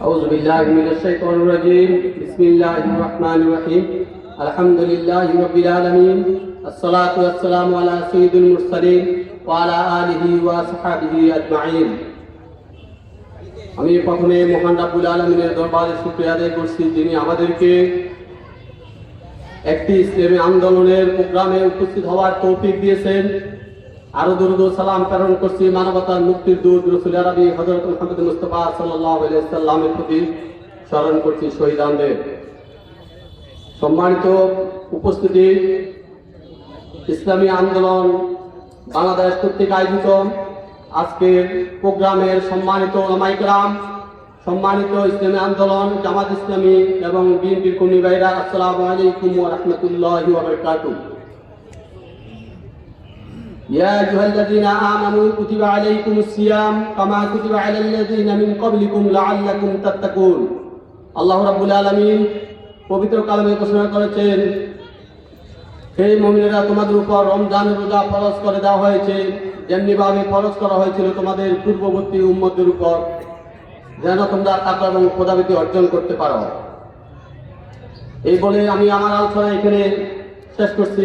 أعوذ بالله من الشيطان الرجيم بسم الله الرحمن الرحيم الحمد لله رب العالمين الصلاة والسلام على سيد المرسلين وعلى آله وصحبه أجمعين আমি প্রথমে মহান রাব্বুল আলমিনের দরবারে শুক্রিয়া আদায় করছি যিনি আমাদেরকে একটি ইসলামী আন্দোলনের প্রোগ্রামে উপস্থিত হওয়ার তৌফিক দিয়েছেন আরও দরুদ ও সালাম প্রেরণ করছি মানবতার মুক্তির দূত রসুল আরবি হজরত মোহাম্মদ মুস্তফা সাল্লামের প্রতি স্মরণ করছি শহীদানদের। সম্মানিত উপস্থিতি, ইসলামী আন্দোলন, বাংলাদেশ কর্তৃক আয়োজিত আজকের প্রোগ্রামের সম্মানিত ওলামাইকরাম সম্মানিত ইসলামী আন্দোলন, জামাত ইসলামী এবং বিএনপির কর্মী ভাইরা আসসালামু আলাইকুম রাহমাতুল্লাহি يا أيها الذين آمنوا كتب عليكم الصيام كما كتب على الذين من قبلكم لعلكم تتقون আল্লাহ রাব্বুল আলামিন পবিত্র কালামে ঘোষণা করেছেন সেই মমিনেরা তোমাদের উপর রমজান রোজা ফরজ করে দেওয়া হয়েছে যেমনি ভাবে ফরজ করা হয়েছিল তোমাদের পূর্ববর্তী উম্মতের উপর যেন তোমরা টাকা এবং পদাবিতি অর্জন করতে পারো এই বলে আমি আমার আলোচনা এখানে শেষ করছি